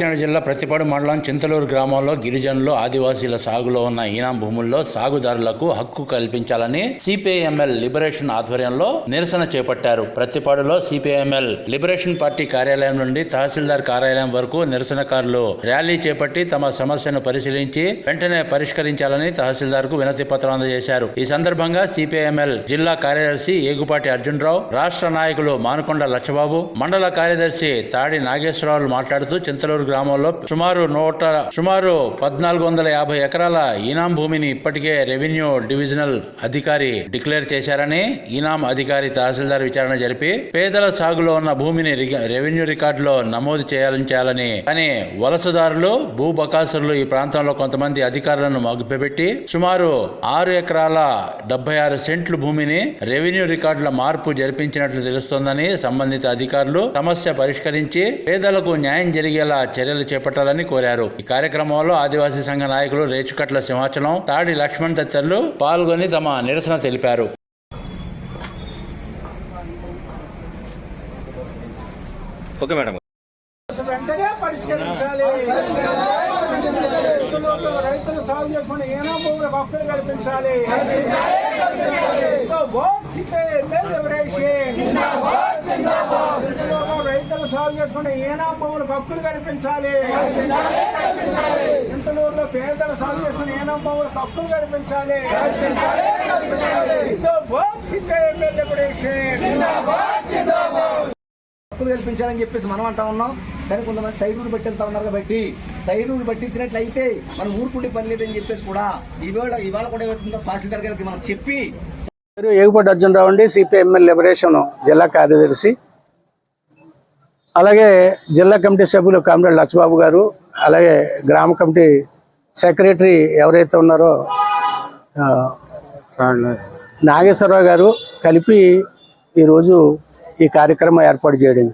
కాకినాడ జిల్లా ప్రతిపాడు మండలం చింతలూరు గ్రామంలో గిరిజనులు ఆదివాసీల సాగులో ఉన్న ఈనాం భూముల్లో సాగుదారులకు హక్కు కల్పించాలని సిపిఐఎంఎల్ లిబరేషన్ ఆధ్వర్యంలో నిరసన చేపట్టారు. ప్రతిపాడులో సిపిఐఎంఎల్ లిబరేషన్ పార్టీ కార్యాలయం నుండి తహసీల్దార్ కార్యాలయం వరకు నిరసనకారులు ర్యాలీ చేపట్టి తమ సమస్యను పరిశీలించి వెంటనే పరిష్కరించాలని తహసీల్దార్కు వినతి పత్రం అందజేశారు. ఈ సందర్భంగా సిపిఐఎంఎల్ జిల్లా కార్యదర్శి ఏగుపాటి అర్జునరావు రాష్ట్ర నాయకులు మానుకొండ లచ్చబాబు మండల కార్యదర్శి తాడి నాగేశ్వరరావు మాట్లాడుతూ చింతలూరు గ్రామంలో సుమారు నూట సుమారు పద్నాలుగు వందల యాభై ఎకరాల ఈనాం భూమిని ఇప్పటికే రెవెన్యూ డివిజనల్ అధికారి డిక్లేర్ చేశారని ఈనాం అధికారి తహసీల్దార్ విచారణ జరిపి పేదల సాగులో ఉన్న భూమిని రెవెన్యూ రికార్డులో నమోదు చేయాలని కానీ వలసదారులు భూ బకాసురులు ఈ ప్రాంతంలో కొంతమంది అధికారులను మగ్గుపెట్టి సుమారు ఆరు ఎకరాల డెబ్బై ఆరు సెంట్లు భూమిని రెవెన్యూ రికార్డుల మార్పు జరిపించినట్లు తెలుస్తోందని సంబంధిత అధికారులు సమస్య పరిష్కరించి పేదలకు న్యాయం జరిగేలా చర్యలు చేపట్టాలని కోరారు. ఈ కార్యక్రమంలో ఆదివాసీ సంఘ నాయకులు రేచుకట్ల సింహాచలం తాడి లక్ష్మణ్ తదితరులు పాల్గొని తమ నిరసన తెలిపారు. Okay madam. వెంటనే పరిష్కరించాలి. రైతులు రైతులు సాగు చేసుకుని ఏనా భూములకు హక్కులు కల్పించాలి. రైతులు రైతులు సాగు చేసుకుని ఏనా భూములకు హక్కులు కల్పించాలి. ఇంతలూరులో పేదలు సాగు చేసుకుని ఏనా భూములకు హక్కులు కల్పించాలి. లిబరేషన్. హక్కులు కల్పించాలని చెప్పేసి మనం అంటా ఉన్నాం. కానీ కొంతమంది సైడ్ రూల్ పెట్టేస్తా ఉన్నారు కాబట్టి సైడ్ రూల్ పట్టించినట్లయితే మనం ఊరుకుంటే పని లేదని చెప్పేసి కూడా ఇవాళ ఇవాళ కూడా ఏమవుతుందో తహసీల్దార్ గారికి మనం చెప్పి పేరు ఏగుపాటి అర్జునరావు అండి సిపిఎంఎల్ లిబరేషన్ జిల్లా కార్యదర్శి. అలాగే జిల్లా కమిటీ సభ్యులు కామ్రేడ్ లచ్చబాబు గారు అలాగే గ్రామ కమిటీ సెక్రటరీ ఎవరైతే ఉన్నారో నాగేశ్వరరావు గారు కలిపి ఈరోజు ఈ కార్యక్రమం ఏర్పాటు చేయడం.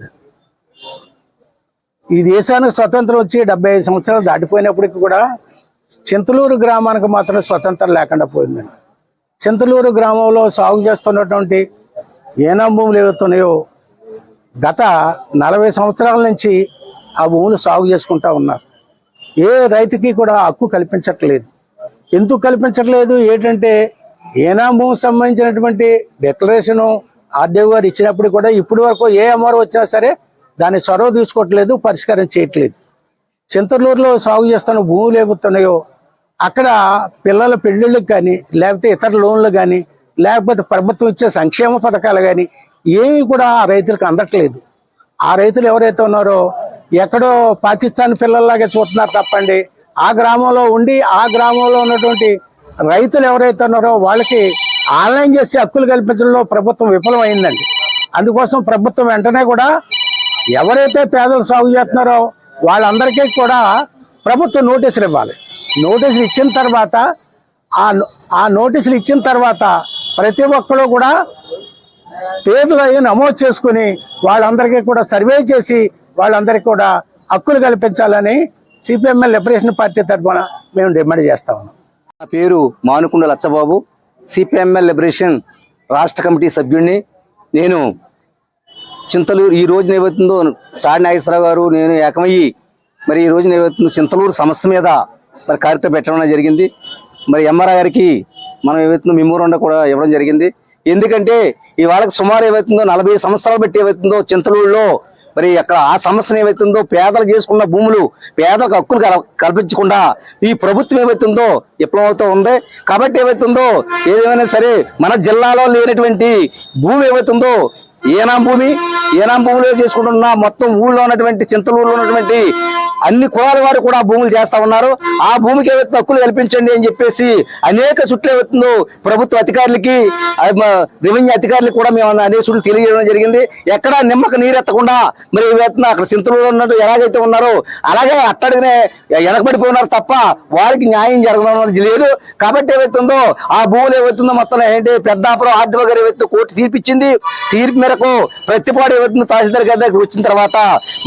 ఈ దేశానికి స్వతంత్రం వచ్చి డెబ్బై ఐదు సంవత్సరాలు దాటిపోయినప్పటికీ కూడా చింతలూరు గ్రామానికి మాత్రం స్వతంత్రం లేకుండా పోయిందండి. చింతలూరు గ్రామంలో సాగు చేస్తున్నటువంటి ఏనా భూములు ఏవైతున్నాయో గత నలభై సంవత్సరాల నుంచి ఆ భూములు సాగు చేసుకుంటా ఉన్నారు. ఏ రైతుకి కూడా హక్కు కల్పించట్లేదు. ఎందుకు కల్పించట్లేదు? ఏంటంటే ఏనా భూమికి సంబంధించినటువంటి డిక్లరేషను ఆర్డీఓ గారు ఇచ్చినప్పుడు కూడా ఇప్పటి వరకు ఏ అమరు వచ్చినా సరే దాన్ని చొరవ తీసుకోవట్లేదు పరిష్కారం చేయట్లేదు. చింతలూరులో సాగు చేస్తున్న భూములు ఏమవుతున్నాయో అక్కడ పిల్లల పెళ్ళిళ్ళకి కానీ లేకపోతే ఇతర లోన్లు కానీ లేకపోతే ప్రభుత్వం ఇచ్చే సంక్షేమ పథకాలు కానీ ఏమీ కూడా ఆ రైతులకు అందట్లేదు. ఆ రైతులు ఎవరైతే ఉన్నారో ఎక్కడో పాకిస్తాన్ పిల్లల్లాగా చూస్తున్నారు తప్పండి. ఆ గ్రామంలో ఉండి ఆ గ్రామంలో ఉన్నటువంటి రైతులు ఎవరైతే ఉన్నారో వాళ్ళకి ఆన్లైన్ చేసి హక్కులు కల్పించడంలో ప్రభుత్వం విఫలమైందండి. అందుకోసం ప్రభుత్వం వెంటనే కూడా ఎవరైతే పేదలు సాగు చేస్తున్నారో వాళ్ళందరికీ కూడా ప్రభుత్వం నోటీసులు ఇవ్వాలి. నోటీసులు ఇచ్చిన తర్వాత ఆ ఆ నోటీసులు ఇచ్చిన తర్వాత ప్రతి ఒక్కరు కూడా పేర్లు అవి నమోదు చేసుకుని వాళ్ళందరికీ కూడా సర్వే చేసి వాళ్ళందరికీ కూడా హక్కులు కల్పించాలని సిపిఎంఎల్ లిబరేషన్ పార్టీ తరఫున మేము డిమాండ్ చేస్తా ఉన్నాం. నా పేరు మానుకుండ లచ్చబాబు సిపిఎంఎల్ లిబరేషన్ రాష్ట్ర కమిటీ సభ్యుడిని నేను చింతలూరు ఈ రోజున ఏవైతుందో తాడి నాగేశ్వరరావు గారు నేను ఏకమయ్యి మరి ఈ రోజున ఏవైతుందో చింతలూరు సమస్య మీద మరి కార్యక్రమం పెట్టడం జరిగింది. మరి ఎంఆర్ఐ గారికి మనం ఏవైతుందో మెమోరండా కూడా ఇవ్వడం జరిగింది. ఎందుకంటే ఇవాళకి సుమారు ఏవైతుందో నలభై సంవత్సరాలు బట్టి ఏవైతుందో చింతలూరులో మరి అక్కడ ఆ సమస్యను ఏవైతుందో పేదలు చేసుకున్న భూములు పేదలకు హక్కులు కల్పించకుండా ఈ ప్రభుత్వం ఏవైతుందో విప్లవంతో ఉంది. కాబట్టి ఏవైతుందో ఏదేమైనా సరే మన జిల్లాలో లేనటువంటి భూమి ఏవైతుందో ఏనాం భూమి ఏనాం భూమిలో చేసుకుంటున్న మొత్తం ఊళ్ళో ఉన్నటువంటి చింతలూరులో ఉన్నటువంటి అన్ని కులాల వారు కూడా భూములు చేస్తా ఉన్నారు. ఆ భూమికి ఏవైతే హక్కులు కల్పించండి అని చెప్పేసి అనేక చుట్లు ఏవైతుందో ప్రభుత్వ అధికారులకి రెవెన్యూ అధికారులకు కూడా మేము అనేక చుట్లు తెలియజేయడం జరిగింది. ఎక్కడ నిమ్మక నీరు ఎత్తకుండా మరి ఏవైతుందో అక్కడ చింతలూరులో ఉన్నట్టు ఎలాగైతే ఉన్నారో అలాగే అట్టడిగానే వెనకబడిపోయినారు తప్ప వారికి న్యాయం జరగడం అనేది లేదు. కాబట్టి ఏవైతుందో ఆ భూములు ఏవైతుందో మొత్తం ఏంటి పెద్దాపురం ఆర్డీఓ గారు ఏవైతే కోర్టు తీర్పిచ్చింది తీర్పు మేరకు ప్రతిపాడు ఏవైతుందో తహసీల్దార్ గారి దగ్గర వచ్చిన తర్వాత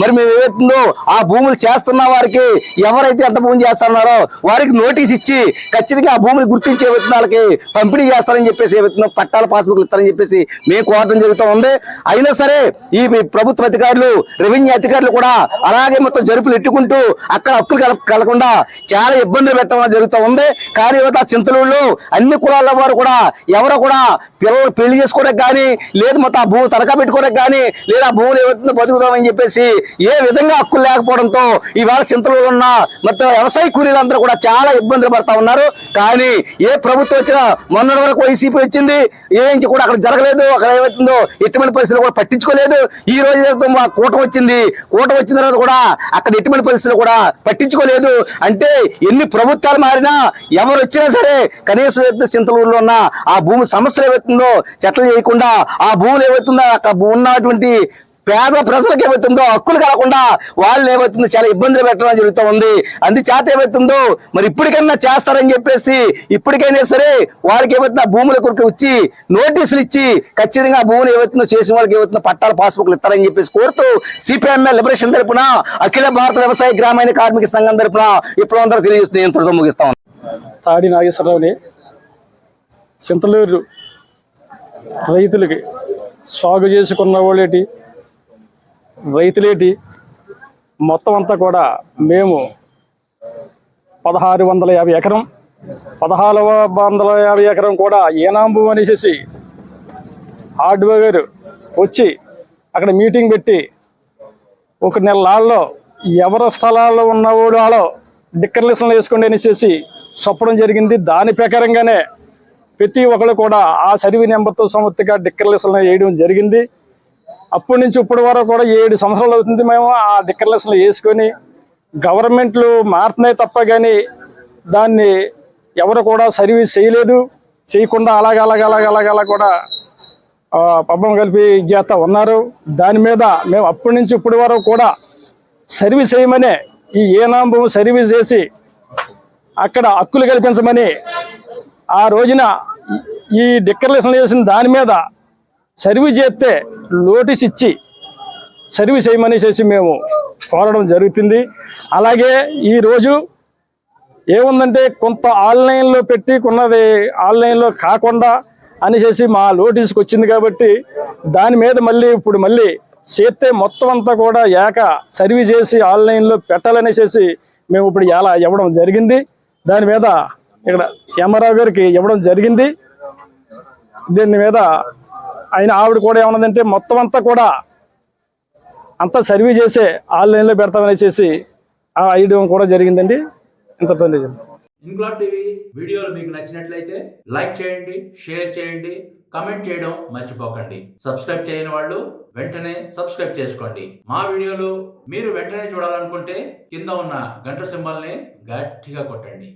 మరి మేము ఏవైతుందో ఆ భూములు చేస్తున్న వారికి ఎవరైతే ఎంత భూమి చేస్తున్నారో వారికి నోటీస్ ఇచ్చి ఖచ్చితంగా ఆ భూమిని గుర్తించే విత్తనాలకి పంపిణీ చేస్తారని చెప్పేసి ఏవైతుందో పట్టాల పాస్బుక్లు ఇస్తారని చెప్పేసి మేము కోరడం జరుగుతూ ఉంది. అయినా సరే ఈ ప్రభుత్వ అధికారులు రెవెన్యూ అధికారులు కూడా అలాగే మొత్తం జరుపులు ఎట్టుకుంటూ అక్కడ హక్కులు కల- కలగకుండా చాలా ఇబ్బందులు పెట్టడం జరుగుతూ ఉంది. కానీ ఇవాళ చింతలూళ్ళు అన్ని కులాల వారు కూడా ఎవరు కూడా పిల్లలు పెళ్ళి చేసుకోవడానికి కానీ లేదు మొత్తం ఆ భూమి తనఖా పెట్టుకోవడానికి కానీ లేదా ఆ భూములు ఏవైతుందో బతుకుదామని చెప్పేసి ఏ విధంగా హక్కులు లేకపోవడంతో ఇవాళ చింతలో ఉన్న మొత్తం వ్యవసాయ కూలీలందరూ కూడా చాలా ఇబ్బందులు పడతా ఉన్నారు. కానీ ఏ ప్రభుత్వం వచ్చినా మొన్నటి వరకు వైసీపీ వచ్చింది. ఏంటి కూడా అక్కడ జరగలేదు. అక్కడ ఏమవుతుందో ఎటువంటి పరిస్థితులు కూడా పట్టించుకోలేదు. ఈ రోజు మా కూట వచ్చింది. కూట వచ్చిన తర్వాత కూడా అక్కడ ఎటువంటి పరిస్థితులు కూడా పట్టించుకోలేదు. అంటే ఎన్ని ప్రభుత్వాలు మారినా ఎవరు వచ్చినా సరే కనీసం చింతలూరులో ఉన్న ఆ భూమి సమస్యలు ఏవైతుందో చెట్లు చేయకుండా ఆ భూములు ఏవైతుందో అక్కడ ఉన్నటువంటి పేద ప్రజలకు ఏమవుతుందో హక్కులు కాకుండా వాళ్ళు ఏమవుతుందో చాలా ఇబ్బందులు పెట్టడం జరుగుతూ ఉంది. అందుచేత ఏమవుతుందో మరి ఇప్పటికైనా చేస్తారని చెప్పేసి ఇప్పటికైనా సరే వాళ్ళకి ఏమవుతుందో ఆ భూముల కొరకు వచ్చి నోటీసులు ఇచ్చి ఖచ్చితంగా భూములు ఏమవుతుందో చేసిన వాళ్ళకి ఏమవుతుందో పట్టాల పాస్బుక్లు ఇస్తారని చెప్పేసి కోరుతూ సిపిఎంఎల్ లిబరేషన్ తరపున అఖిల భారత వ్యవసాయ గ్రామీణ కార్మిక సంఘం తరపున ఇప్పుడు అందరూ తెలియజేస్తుంది నేను త్వరతో ముగిస్తాను తాడి నాగేశ్వరరావుని చింతలూరు రైతులకి సాగు చేసుకున్న వాళ్ళేటి? రైతులేటి మొత్తం అంతా కూడా మేము పదహారు వందల యాభై ఎకరం పదహారు వందల యాభై ఎకరం కూడా ఏనాంబు అనేసి హార్డ్వేర్ గారు వచ్చి అక్కడ మీటింగ్ పెట్టి ఒక నెల ఎవరి స్థలాల్లో ఉన్నవాడు వాళ్ళో డిక్లరేషన్లు వేసుకోండి అనేసి చెప్పడం జరిగింది. దాని ప్రకారంగానే ప్రతి ఒక్కరు కూడా ఆ సర్వీ నెంబర్తో సమర్థిగా డిక్లరేషన్లు వేయడం జరిగింది. అప్పటి నుంచి ఇప్పటి వరకు కూడా ఏడు సంవత్సరాలు అవుతుంది మేము ఆ డిక్లరేషన్లు వేసుకొని గవర్నమెంట్లు మారుతున్నాయి తప్ప కానీ దాన్ని ఎవరు కూడా సర్వీస్ చేయలేదు. చేయకుండా అలాగ అలాగ అలాగ అలాగ అలా కూడా పబ్బం కలిపి ఇది చేస్తా ఉన్నారు. దాని మీద మేము అప్పటి నుంచి ఇప్పటి వరకు కూడా సర్వీస్ చేయమనే ఈ ఏనాం సర్వీస్ చేసి అక్కడ హక్కులు కల్పించమని ఆ రోజున ఈ డిక్లరేషన్ చేసిన దాని మీద సర్వీస్ చేస్తే నోటీస్ ఇచ్చి సర్వీస్ చేయమని చేసి మేము కోరడం జరుగుతుంది. అలాగే ఈరోజు ఏముందంటే కొంత ఆన్లైన్లో పెట్టి కొన్నది ఆన్లైన్లో కాకుండా అని చేసి మా నోటీస్కి వచ్చింది కాబట్టి దాని మీద మళ్ళీ ఇప్పుడు మళ్ళీ చేస్తే మొత్తం అంతా కూడా ఏక సర్వీస్ చేసి ఆన్లైన్లో పెట్టాలనేసి మేము ఇప్పుడు ఎలా ఇవ్వడం జరిగింది. దాని మీద ఇక్కడ ఎమ్మారావు గారికి ఇవ్వడం జరిగింది. దీని మీద ఆయన ఆవిడ కూడా ఏమన్నదంటే మొత్తం అంతా కూడా అంతా సర్వీ చేసే ఆన్లైన్లో పెడతామనేసి ఆ ఐడియా కూడా జరిగిందండి. ఇంతతో నిజం ఇంక్లాబ్ టీవీ వీడియోలు మీకు నచ్చినట్లయితే లైక్ చేయండి షేర్ చేయండి కమెంట్ చేయడం మర్చిపోకండి. సబ్స్క్రైబ్ చేయని వాళ్ళు వెంటనే సబ్స్క్రైబ్ చేసుకోండి. మా వీడియోలు మీరు వెంటనే చూడాలనుకుంటే కింద ఉన్న గంట సింబల్ని గట్టిగా కొట్టండి.